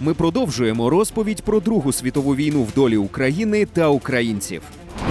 Ми продовжуємо розповідь про Другу світову війну в долі України та українців.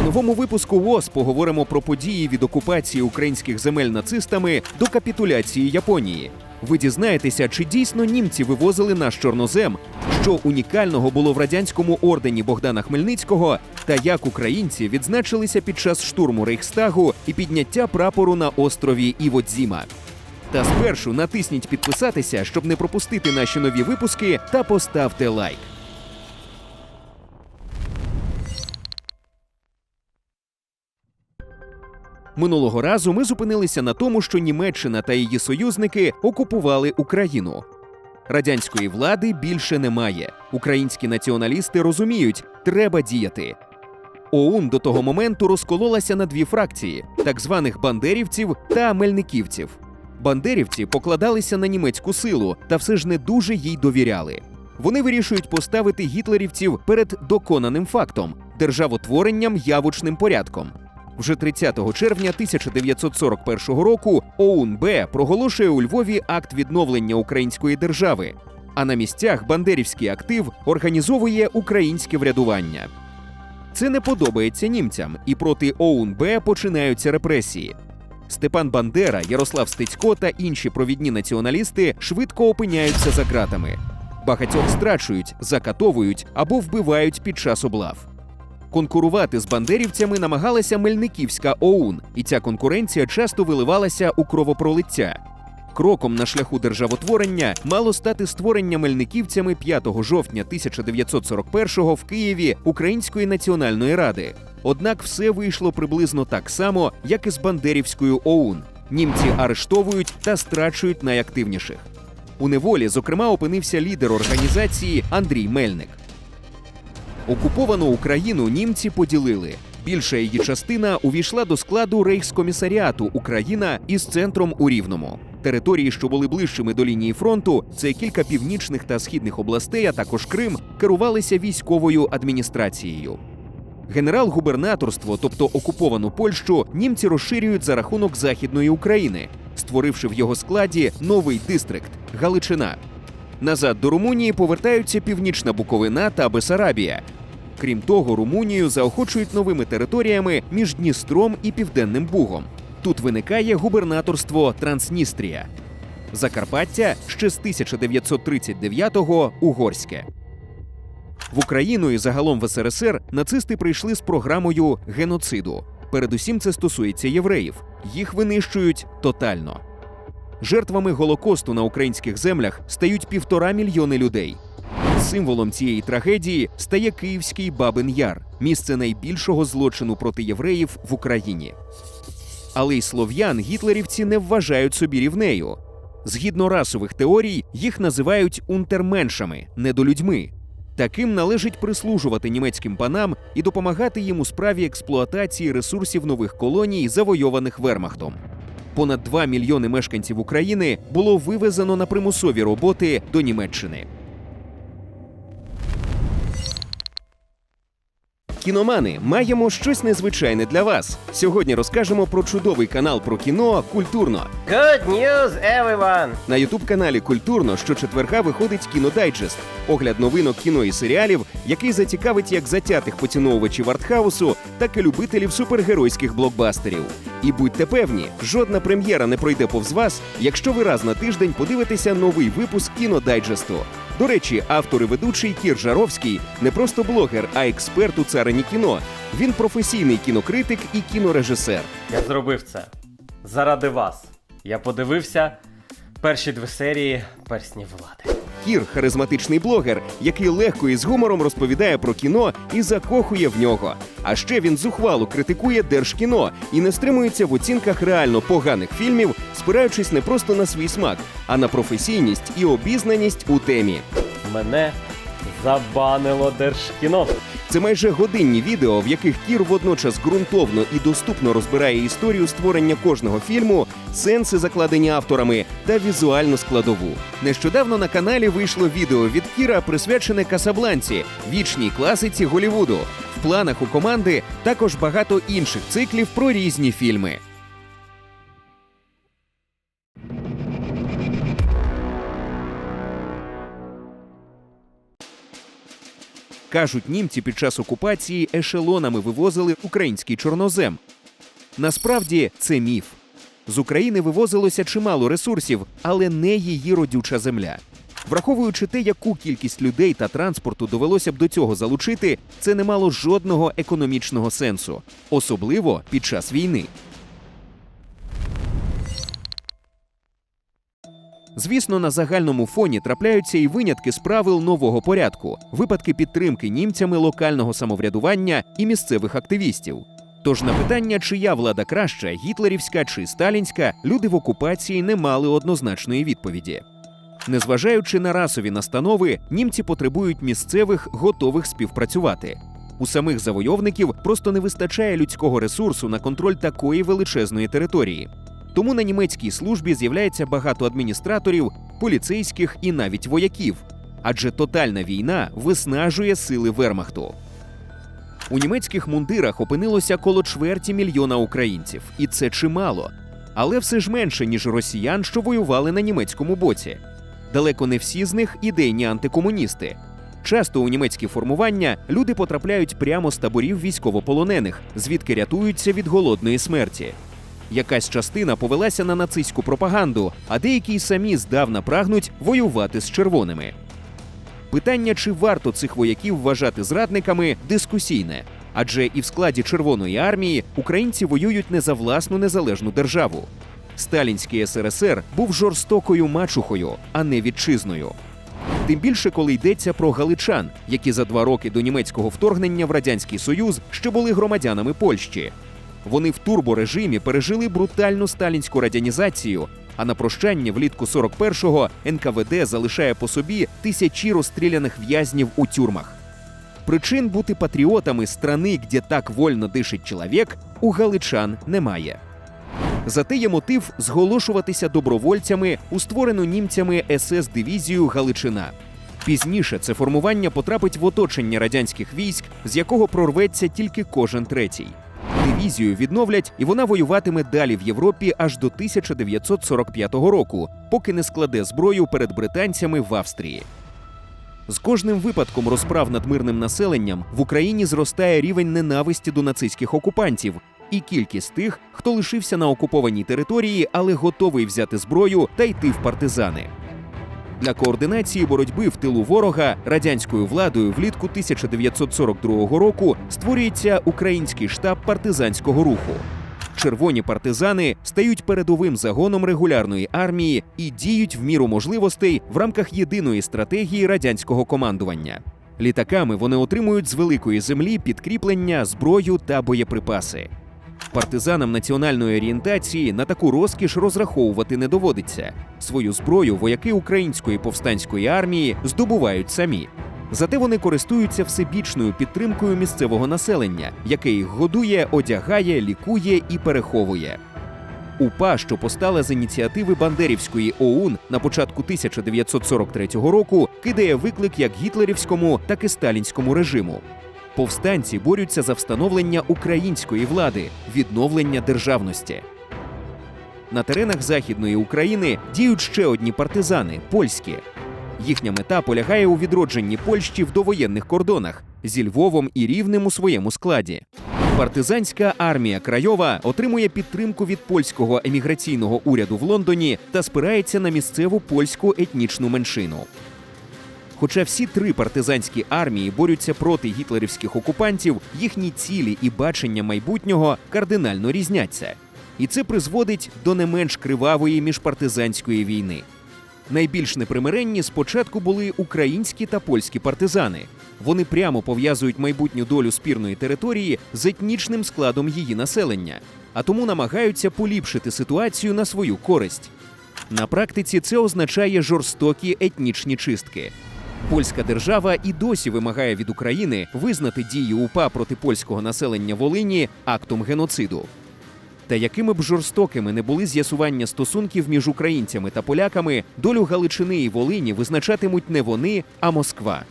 У новому випуску ВОЗ поговоримо про події від окупації українських земель нацистами до капітуляції Японії. Ви дізнаєтеся, чи дійсно німці вивозили наш чорнозем, що унікального було в радянському ордені Богдана Хмельницького, та як українці відзначилися під час штурму Рейхстагу і підняття прапору на острові Іводзіма. Та спершу натисніть підписатися, щоб не пропустити наші нові випуски, та поставте лайк. Минулого разу ми зупинилися на тому, що Німеччина та її союзники окупували Україну. Радянської влади більше немає. Українські націоналісти розуміють, треба діяти. ОУН до того моменту розкололася на дві фракції: так званих бандерівців та мельниківців. Бандерівці покладалися на німецьку силу та все ж не дуже їй довіряли. Вони вирішують поставити гітлерівців перед доконаним фактом державотворенням явочним порядком. Вже 30 червня 1941 року ОУН-Б проголошує у Львові акт відновлення української держави. А на місцях бандерівський актив організовує українське врядування. Це не подобається німцям, і проти ОУН-Б починаються репресії. Степан Бандера, Ярослав Стецько та інші провідні націоналісти швидко опиняються за ґратами. Багатьох страчують, закатовують або вбивають під час облав. Конкурувати з бандерівцями намагалася Мельниківська ОУН, і ця конкуренція часто виливалася у кровопролиття. Кроком на шляху державотворення мало стати створення мельниківцями 5 жовтня 1941-го в Києві Української національної ради. Однак все вийшло приблизно так само, як і з Бандерівською ОУН. Німці арештовують та страчують найактивніших. У неволі, зокрема, опинився лідер організації Андрій Мельник. Окуповану Україну німці поділили. Більша її частина увійшла до складу Рейхскомісаріату Україна із центром у Рівному. Території, що були ближчими до лінії фронту, це кілька північних та східних областей, а також Крим, керувалися військовою адміністрацією. Генерал-губернаторство, тобто окуповану Польщу, німці розширюють за рахунок Західної України, створивши в його складі новий дистрикт Галичина. Назад до Румунії повертаються Північна Буковина та Бесарабія. Крім того, Румунію заохочують новими територіями між Дністром і Південним Бугом. Тут виникає губернаторство Трансністрія. Закарпаття ще з 1939-го угорське. В Україну і загалом в СРСР нацисти прийшли з програмою геноциду. Передусім це стосується євреїв. Їх винищують тотально. Жертвами Голокосту на українських землях стають півтора мільйони людей. Символом цієї трагедії стає Київський Бабин Яр, місце найбільшого злочину проти євреїв в Україні. Але й слов'ян гітлерівці не вважають собі рівнею. Згідно расових теорій, їх називають унтерменшами, недолюдьми. Таким належить прислужувати німецьким панам і допомагати їм у справі експлуатації ресурсів нових колоній, завойованих Вермахтом. Понад 2 мільйони мешканців України було вивезено на примусові роботи до Німеччини. Кіномани, маємо щось незвичайне для вас. Сьогодні розкажемо про чудовий канал про кіно Культурно. Good news, everyone! На ютуб-каналі Культурно щочетверга виходить кінодайджест, огляд новинок кіно і серіалів, який зацікавить як затятих поціновувачів артхаусу, так і любителів супергеройських блокбастерів. І будьте певні, жодна прем'єра не пройде повз вас, якщо ви раз на тиждень подивитеся новий випуск кінодайджесту. До речі, автор і ведучий Кір Жаровський не просто блогер, а експерт у царині кіно. Він професійний кінокритик і кінорежисер. Я зробив це заради вас. Я подивився перші дві серії персні влади. Кір харизматичний блогер, який легко і з гумором розповідає про кіно і закохує в нього. А ще він зухвало критикує держкіно і не стримується в оцінках реально поганих фільмів, спираючись не просто на свій смак, а на професійність і обізнаність у темі. Мене забанило держкіно. Це майже годинні відео, в яких Кір водночас ґрунтовно і доступно розбирає історію створення кожного фільму, сенси закладені авторами та візуальну складову. Нещодавно на каналі вийшло відео від Кіра, присвячене Касабланці, вічній класиці Голівуду. В планах у команди також багато інших циклів про різні фільми. Кажуть, німці під час окупації ешелонами вивозили український чорнозем. Насправді це міф. З України вивозилося чимало ресурсів, але не її родюча земля. Враховуючи те, яку кількість людей та транспорту довелося б до цього залучити, це не мало жодного економічного сенсу, особливо під час війни. Звісно, на загальному фоні трапляються і винятки з правил нового порядку, випадки підтримки німцями локального самоврядування і місцевих активістів. Тож на питання, чия влада краща, гітлерівська чи сталінська, люди в окупації не мали однозначної відповіді. Незважаючи на расові настанови, німці потребують місцевих, готових співпрацювати. У самих завойовників просто не вистачає людського ресурсу на контроль такої величезної території. Тому на німецькій службі з'являється багато адміністраторів, поліцейських і навіть вояків. Адже тотальна війна виснажує сили вермахту. У німецьких мундирах опинилося коло чверті мільйона українців, і це чимало. Але все ж менше, ніж росіян, що воювали на німецькому боці. Далеко не всі з них ідейні антикомуністи. Часто у німецькі формування люди потрапляють прямо з таборів військовополонених, звідки рятуються від голодної смерті. Якась частина повелася на нацистську пропаганду, а деякі й самі здавна прагнуть воювати з червоними. Питання, чи варто цих вояків вважати зрадниками, дискусійне. Адже і в складі Червоної армії українці воюють не за власну незалежну державу. Сталінський СРСР був жорстокою мачухою, а не вітчизною. Тим більше, коли йдеться про галичан, які за два роки до німецького вторгнення в радянський союз ще були громадянами Польщі. Вони в турборежимі пережили брутальну сталінську радянізацію. А на прощання влітку 41-го НКВД залишає по собі тисячі розстріляних в'язнів у тюрмах. Причин бути патріотами страни, де так вольно дишить чоловік, у галичан немає. Зате є мотив зголошуватися добровольцями у створену німцями СС дивізію Галичина. Пізніше це формування потрапить в оточення радянських військ, з якого прорветься тільки кожен третій. Дивізію відновлять, і вона воюватиме далі в Європі аж до 1945 року, поки не складе зброю перед британцями в Австрії. З кожним випадком розправ над мирним населенням в Україні зростає рівень ненависті до нацистських окупантів і кількість тих, хто лишився на окупованій території, але готовий взяти зброю та йти в партизани. Для координації боротьби в тилу ворога радянською владою влітку 1942 року створюється український штаб партизанського руху. Червоні партизани стають передовим загоном регулярної армії і діють в міру можливостей в рамках єдиної стратегії радянського командування. Літаками вони отримують з великої землі підкріплення, зброю та боєприпаси. Партизанам національної орієнтації на таку розкіш розраховувати не доводиться. Свою зброю вояки української повстанської армії здобувають самі. Зате вони користуються всебічною підтримкою місцевого населення, яке їх годує, одягає, лікує і переховує. УПА, що постала з ініціативи Бандерівської ОУН на початку 1943 року, кидає виклик як гітлерівському, так і сталінському режиму. Повстанці борються за встановлення української влади, відновлення державності. На теренах Західної України діють ще одні партизани польські. Їхня мета полягає у відродженні Польщі в довоєнних кордонах зі Львовом і Рівнем у своєму складі. Партизанська армія Крайова отримує підтримку від польського еміграційного уряду в Лондоні та спирається на місцеву польську етнічну меншину. Хоча всі три партизанські армії борються проти гітлерівських окупантів, їхні цілі і бачення майбутнього кардинально різняться. І це призводить до не менш кривавої міжпартизанської війни. Найбільш непримиренні спочатку були українські та польські партизани. Вони прямо пов'язують майбутню долю спірної території з етнічним складом її населення, а тому намагаються поліпшити ситуацію на свою користь. На практиці це означає жорстокі етнічні чистки. Польська держава і досі вимагає від України визнати дії УПА проти польського населення Волині актом геноциду. Та якими б жорстокими не були з'ясування стосунків між українцями та поляками, долю Галичини і Волині визначатимуть не вони, а Москва.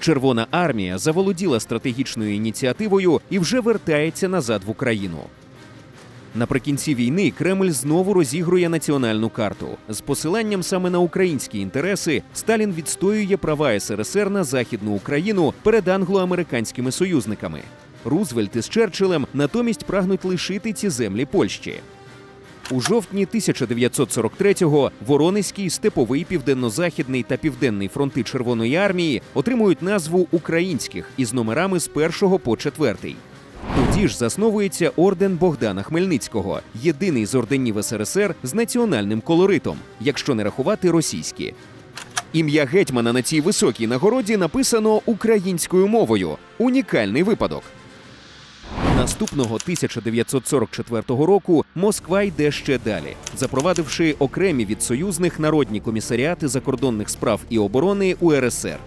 Червона армія заволоділа стратегічною ініціативою і вже вертається назад в Україну. Наприкінці війни Кремль знову розігрує національну карту. З посиланням саме на українські інтереси Сталін відстоює права СРСР на західну Україну перед англо-американськими союзниками. Рузвельт із Черчиллем натомість прагнуть лишити ці землі Польщі. У жовтні 1943-го Воронезький, Степовий, Південно-Західний та Південний фронти Червоної армії отримують назву українських із номерами з 1 по 4. Тоді ж засновується орден Богдана Хмельницького, єдиний з орденів СРСР з національним колоритом, якщо не рахувати російські. Ім'я гетьмана на цій високій нагороді написано українською мовою. Унікальний випадок. Наступного 1944 року Москва йде ще далі, запровадивши окремі від союзних народні комісаріати закордонних справ і оборони УРСР.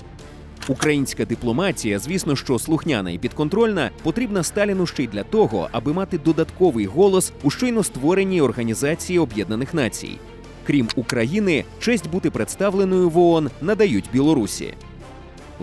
Українська дипломатія, звісно, що слухняна і підконтрольна, потрібна Сталіну ще й для того, аби мати додатковий голос у щойно створеній Організації Об'єднаних Націй. Крім України, честь бути представленою в ООН надають Білорусі.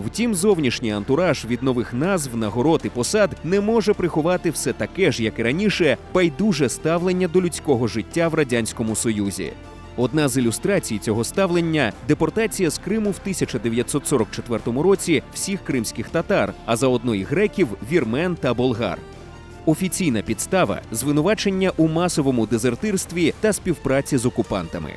Втім, зовнішній антураж від нових назв, нагород і посад не може приховати все таке ж, як і раніше, байдуже ставлення до людського життя в радянському союзі. Одна з ілюстрацій цього ставлення депортація з Криму в 1944 році всіх кримських татар, а заодно і греків, вірмен та болгар. Офіційна підстава звинувачення у масовому дезертирстві та співпраці з окупантами.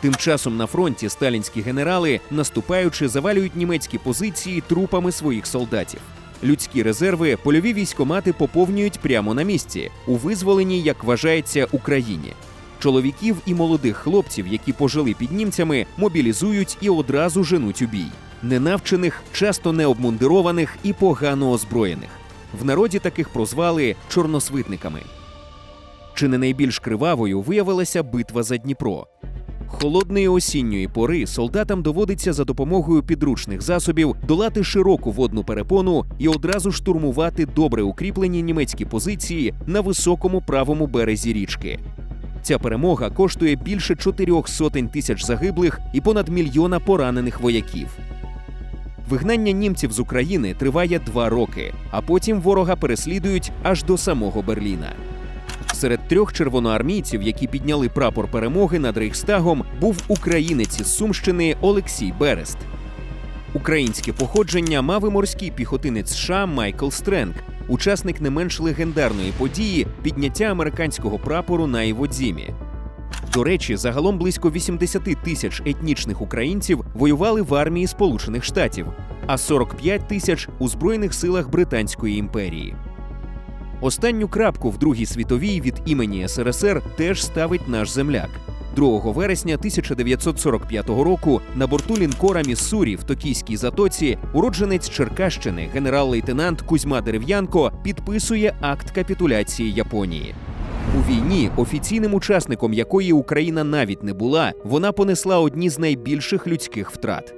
Тим часом на фронті сталінські генерали, наступаючи, завалюють німецькі позиції трупами своїх солдатів. Людські резерви польові військомати поповнюють прямо на місці у визволеній, як вважається, Україні. Чоловіків і молодих хлопців, які пожили під німцями, мобілізують і одразу женуть у бій. Ненавчених, часто необмундированих і погано озброєних. В народі таких прозвали чорносвитниками. Чи не найбільш кривавою виявилася битва за Дніпро? Холодної осінньої пори солдатам доводиться за допомогою підручних засобів долати широку водну перепону і одразу штурмувати добре укріплені німецькі позиції на високому правому березі річки. Ця перемога коштує більше чотирьох сотень тисяч загиблих і понад мільйона поранених вояків. Вигнання німців з України триває два роки, а потім ворога переслідують аж до самого Берліна. Серед трьох червоноармійців, які підняли прапор перемоги над Рейхстагом, був українець із Сумщини Олексій Берест. Українське походження мав і морський піхотинець США Майкл Стренг, учасник не менш легендарної події підняття американського прапору на Іводзімі. До речі, загалом близько 80 тисяч етнічних українців воювали в армії Сполучених Штатів, а 45 тисяч у Збройних силах Британської імперії. Останню крапку в Другій світовій від імені СРСР теж ставить наш земляк. 2 вересня 1945 року на борту лінкора Міссурі в Токійській затоці уродженець Черкащини, генерал-лейтенант Кузьма Дерев'янко, підписує акт капітуляції Японії. У війні, офіційним учасником якої Україна навіть не була, вона понесла одні з найбільших людських втрат.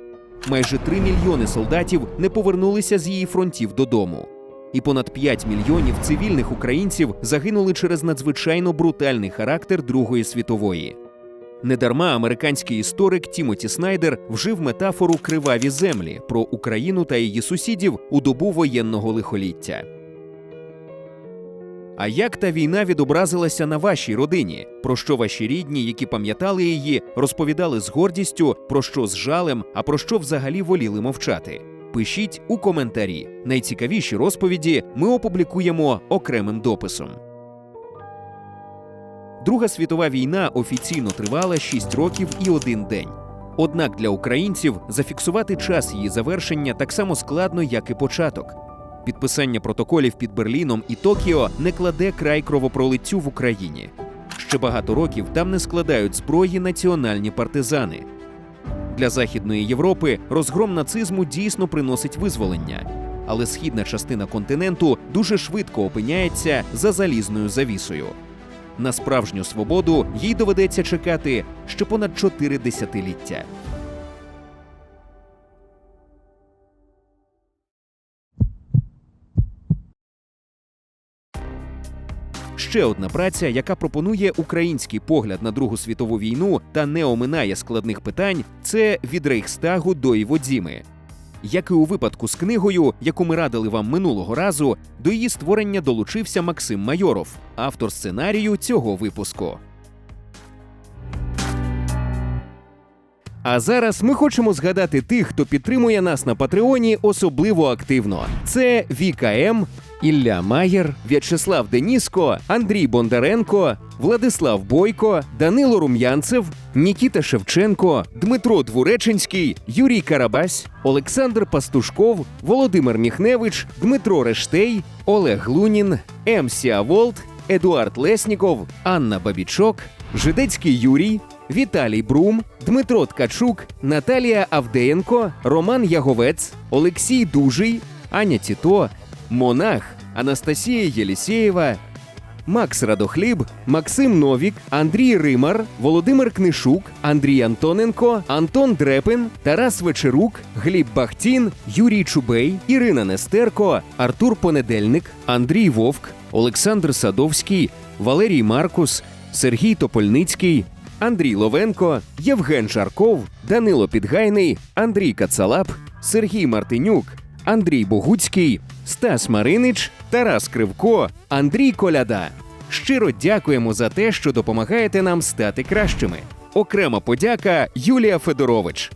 Майже 3 мільйони солдатів не повернулися з її фронтів додому. І понад 5 мільйонів цивільних українців загинули через надзвичайно брутальний характер Другої світової. Недарма американський історик Тімоті Снайдер вжив метафору криваві землі про Україну та її сусідів у добу воєнного лихоліття. А як та війна відобразилася на вашій родині? Про що ваші рідні, які пам'ятали її, розповідали з гордістю, про що з жалем, а про що взагалі воліли мовчати? Пишіть у коментарі. Найцікавіші розповіді ми опублікуємо окремим дописом. Друга світова війна офіційно тривала 6 років і один день. Однак для українців зафіксувати час її завершення так само складно, як і початок. Підписання протоколів під Берліном і Токіо не кладе край кровопролиттю в Україні. Ще багато років там не складають зброї національні партизани. Для Західної Європи розгром нацизму дійсно приносить визволення, але східна частина континенту дуже швидко опиняється за залізною завісою. На справжню свободу їй доведеться чекати ще понад чотири десятиліття. Ще одна праця, яка пропонує український погляд на Другу світову війну та не оминає складних питань, це від Рейхстагу до Іводзіми. Як і у випадку з книгою, яку ми радили вам минулого разу, до її створення долучився Максим Майоров, автор сценарію цього випуску. А зараз ми хочемо згадати тих, хто підтримує нас на Патреоні особливо активно. Це Віка М, Ілля Маєр, В'ячеслав Деніско, Андрій Бондаренко, Владислав Бойко, Данило Рум'янцев, Нікіта Шевченко, Дмитро Двуреченський, Юрій Карабась, Олександр Пастушков, Володимир Міхневич, Дмитро Рештей, Олег Лунін, М. Сіаволт, Едуард Лесніков, Анна Бабічок, Жидецький Юрій, Віталій Брум, Дмитро Ткачук, Наталія Авдеєнко, Роман Яговець, Олексій Дужий, Аня Тіто, Монах, Анастасія Єлісєєва, Макс Радохліб, Максим Новік, Андрій Римар, Володимир Книшук, Андрій Антоненко, Антон Дрепин, Тарас Вечерук, Гліб Бахтін, Юрій Чубей, Ірина Нестерко, Артур Понедельник, Андрій Вовк, Олександр Садовський, Валерій Маркус, Сергій Топольницький, Андрій Ловенко, Євген Жарков, Данило Підгайний, Андрій Кацалап, Сергій Мартинюк, Андрій Богуцький, Стас Маринич, Тарас Кривко, Андрій Коляда. Щиро дякуємо за те, що допомагаєте нам стати кращими. Окрема подяка Юлія Федорович.